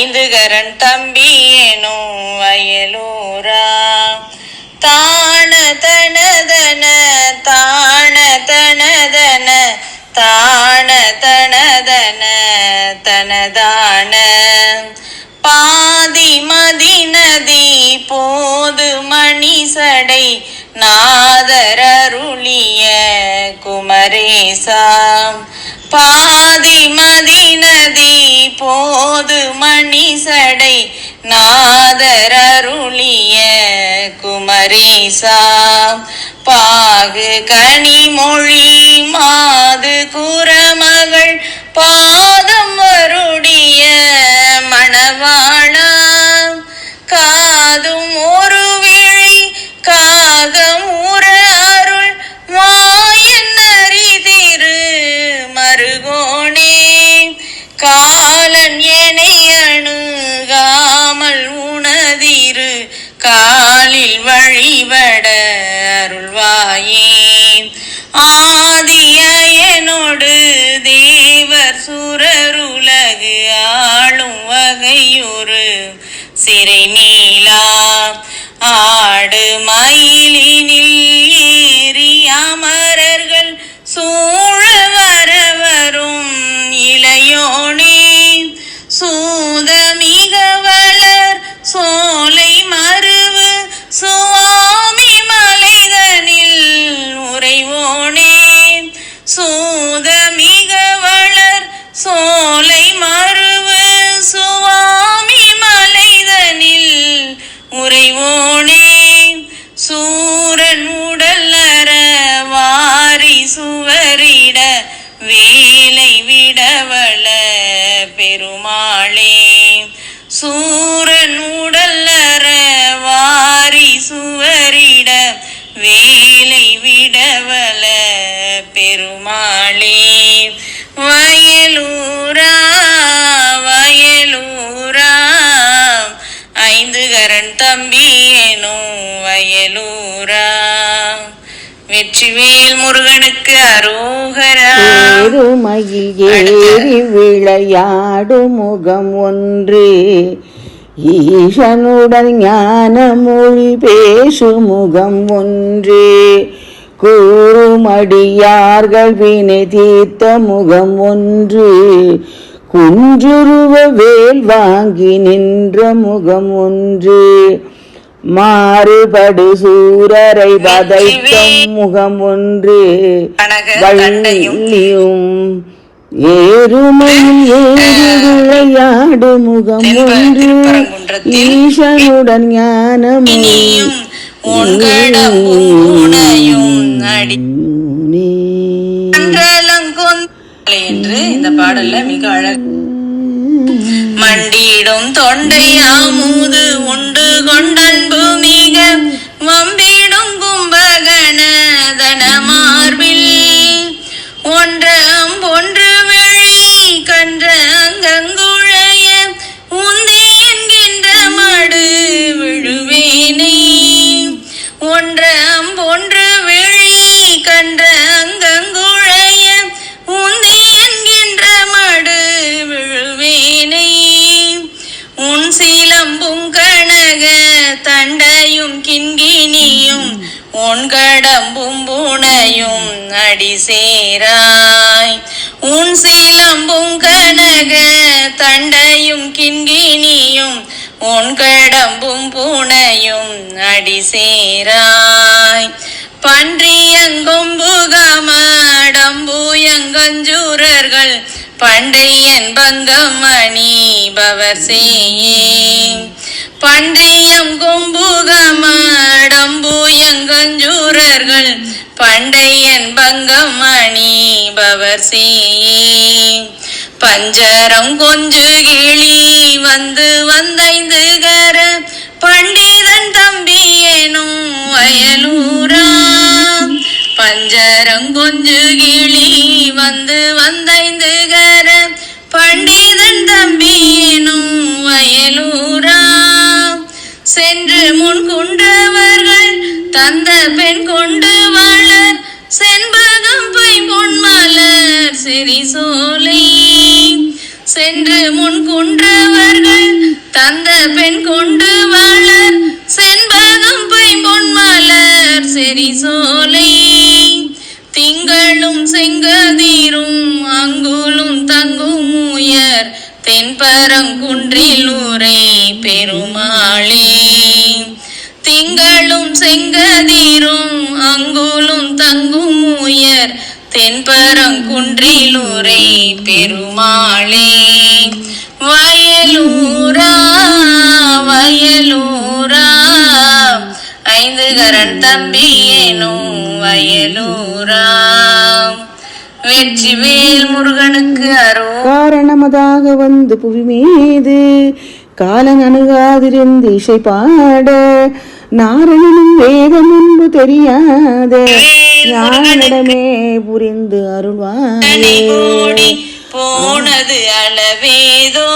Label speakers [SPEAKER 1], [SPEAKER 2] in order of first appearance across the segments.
[SPEAKER 1] ஐந்துகரன் தம்பி எனும் வயலூரா. தான தனதன தான தனதன தான தனதன தனதான. பாதி மதி நதி போது மணி சடை நாதரருளிய குமரேசா பாதி மதிநதி போது மணி சடை நாதரருளிய குமரேசா பாகு கனிமொழி மாது குர காலில் வழிபட அருள்வாயே ஆதியனோடு தேவர் சுரருலகு ஆளும் வகையொரு சிறை நீலா ஆடு மயிலினில் சோலை முருகனுக்கு அரோகரா.
[SPEAKER 2] ஏறுமயில் ஏறி விளையாடும் முகம் ஒன்று. ஈசனுடன் ஞான மொழி பேசும் முகம் ஒன்று. கூறுமடியார்கள் வினை தீர்த்த முகம் ஒன்று. குன்றுருவ வேல் வாங்கி நின்ற முகம் ஒன்று. மாறுபடு சூரரை வதைத்த முகம் ஒன்று வள்ளியும் ஏறுமையில் ஏறி விளையாடு முகம் ஒன்று ஈசனுடன் ஞானமும்
[SPEAKER 1] என்று இந்த பாடல்ல மிக அழகு. மண்டியிடும் தொண்டை அமுது உண்டு கொண்டன்பு மிக வம்பிடும் கும்பகணதன மார்பில் ஒன்றம் ஒன்று விழி கன்ற அங்கங்குழைய கனக தண்டையும் கிண்கினியும் உன் கடம்பும் புனையும் அடி சேராய். உன் சிலம்பும் கனக தண்டையும் கிண்கினியும் உன் கடம்பும் புனையும் அடி சேராய். பஞ்சரம் கொஞ்சு கிளி வந்து வந்தைந்து கர பண்டிதன் தம்பி எனும் வயலூரா. பஞ்சரம் கொஞ்சு கிளி வந்து வந்தைந்து கர பண்டிதன் தம்பி எனும் வயலூரா. சென்று முன் கொண்டவர்கள் தந்த பெண் கொண்டு வளர் செண்பகம் பை பொன்மலர் சிறி சோலை சென்று முன் குன்றவர்கள் தந்த பெண் கொண்டு வளர் செண்பகம் பைம்பொன் மலர் செரி சோலை. திங்களும் செங்கதீரும் அங்குலும் தங்கும் உயர் தென்பரங்குன்றில் உரை பெருமாளே. திங்களும் செங்கதிரும் அங்குலும் தங்கும் உயர் தென்பரங்குன்றில் உரை பெருமாளே. வயலூரா வயலூரா ஐந்து கரண் தம்பி ஏனும் வயலூரா. வெற்றிவேல் முருகனுக்கு
[SPEAKER 2] காரணமதாக வந்து புவி மீது காலன் அணுகாதிருந்து இசை பாட நாரணனும் வேதம் முன்பு தெரியாத ஞானிடமே புரிந்து அருள்வாயே.
[SPEAKER 1] போனது அளவேதோ.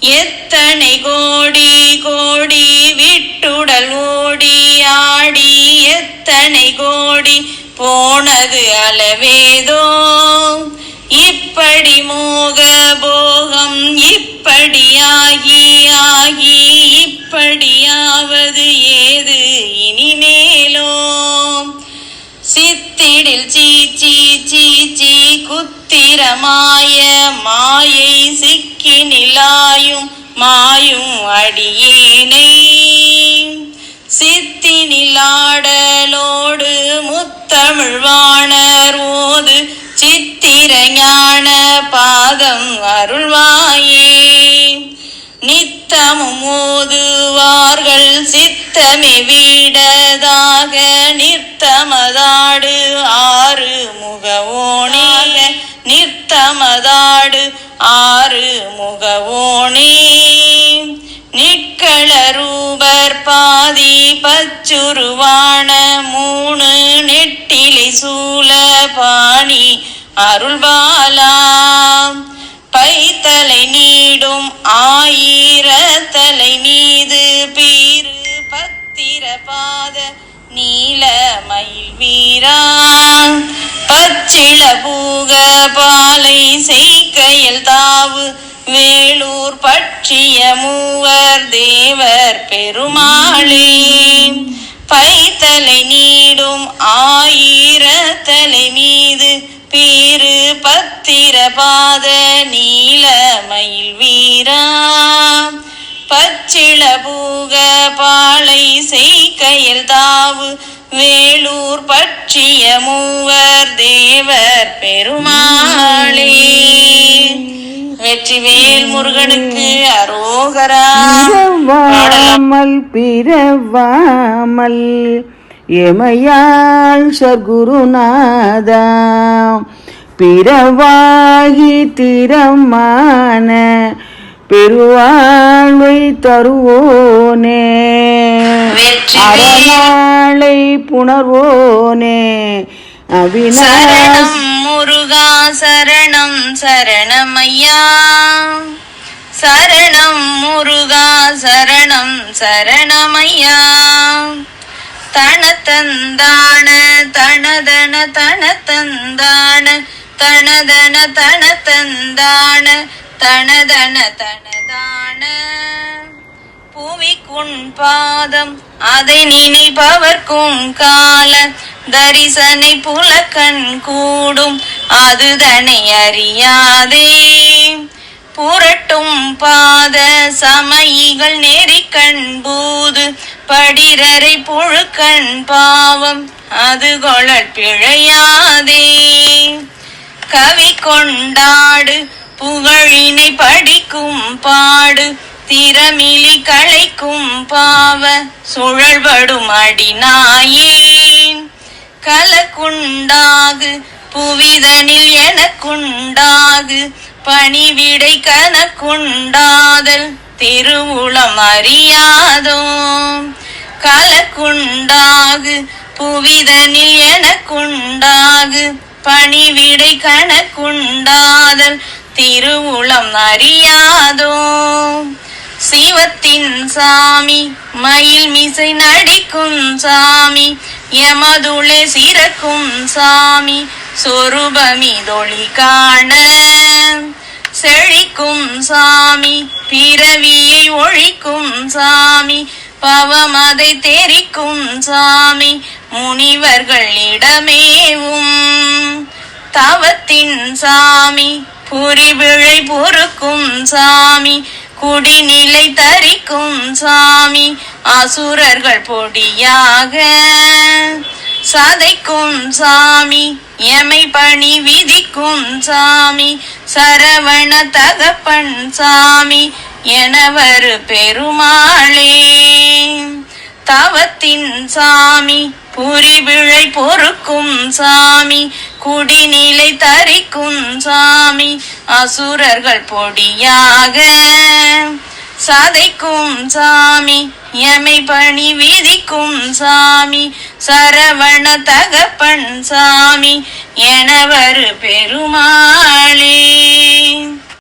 [SPEAKER 1] எத்தனை கோடி கோடி விட்டுடல் ஓடி ஆடி எத்தனை கோடி போனது அளவேதோ. இப்படி மோக போகம் இப்படியாகி ஆகி இப்படியாவது ஏது இனிமேலோ சித்திடில் சீச்சி சீச்சி குத்திரமாய மாயை சிக்கி நிலாயும் மாயும் அடியேனை. சித்தி நிலாடலோடு முத்தமிழ்வாணர் ஓது சித்திரஞான பாதம் அருள்வாயே. நித்தமும் ஓதுவார்கள் சித்தமே வீடதாக நித்தமதாடு ஆறு முகவோனே. நிக்கள ரூபர் பாதி பச்சுருவான மூணு நெட்டிலை சூல பாணி அருள்பாலாம் பைத்தலை நீடும் ஆயிரத்தலை மீது பீரு பத்திர பாத நீல மயில் வீரான் பச்சிள பூக பாலை செய்கையில் தாவு வேலூர் பற்றிய மூவர் தேவர் பெருமாளே பைத்தலை நீடும் ஆயிரத்தலை மீது பீரு பத்திர பாத நீல மயில் வீரா பச்சிள பூக பாலை செய்கையில் தாவு. வேலூர் பற்றிய மூவர் தேவர் பெருமாளே. வெற்றிவேல் முருகனுக்கு அரோகராமல்
[SPEAKER 2] பிறவாமல் எமையாள் சர்க்குருநாதா. பிறவாகி திறமான பெருவாழ்வை தருவோனே. அறநாளை புணர்வோனே. அவிநாச
[SPEAKER 1] சரணம் முருகா சரணம் சரணமையா சரணம் முருகா சரணம் சரணமையா தனத்தந்தான தனதன தனத்தந்தான தனதன தனத்தந்தான தனதன தனதான புவிக்குன் பாதம் அதை நினைப்பவர்க்கும் கால தரிசனை புலக்கண் கூடும் அது தனை அறியாதே. புரட்டும் பாத சமயிகள் நெறிக்கண் பூது படிரரை புழுக்கண் பாவம் அது கொளற் பிழையாதே. கவி கொண்டாடு புகழினை படிக்கும் பாடு திறமிலி களைக்கும் பாவ சுழல்படும் அடிநாயேன். கலக்குண்டாகு புவிதனில் எனக்குண்டாகு பணிவிடை கனக்குண்டாதல் திருவுளம் அறியாதோ. கலக்குண்டாகு புவிதனில் எனக்குண்டாகு பணிவிடை கணக்குண்டாதல் திருவுளம் அறியாதோ சிவத்தின் சாமி மயில் மிசை நடிக்கும் சாமி எமதுளே சிறக்கும் சாமி சொருபமிதொளி காண. செழிக்கும் சாமி பிறவியை ஒழிக்கும் சாமி பவமதை தெரிக்கும் சாமி முனிவர்களிடமேவும் தவத்தின் சாமி புரிவிழை பொறுக்கும் சாமி குடிநிலை தரிக்கும் சாமி அசுரர்கள் பொடியாக சதைக்கும் சாமி எமை பணி விதிக்கும் சாமி சரவண தகப்பன் சாமி எனவரு பெருமாளே. தவத்தின் சாமி புரிவிழை பொறுக்கும் சாமி குடிநிலை தரிக்கும் சாமி அசுரர்கள் பொடியாக சதைக்கும் சாமி எமை பணி விதிக்கும் சாமி சரவண தகப்பன் சாமி எனவர் பெருமாளே.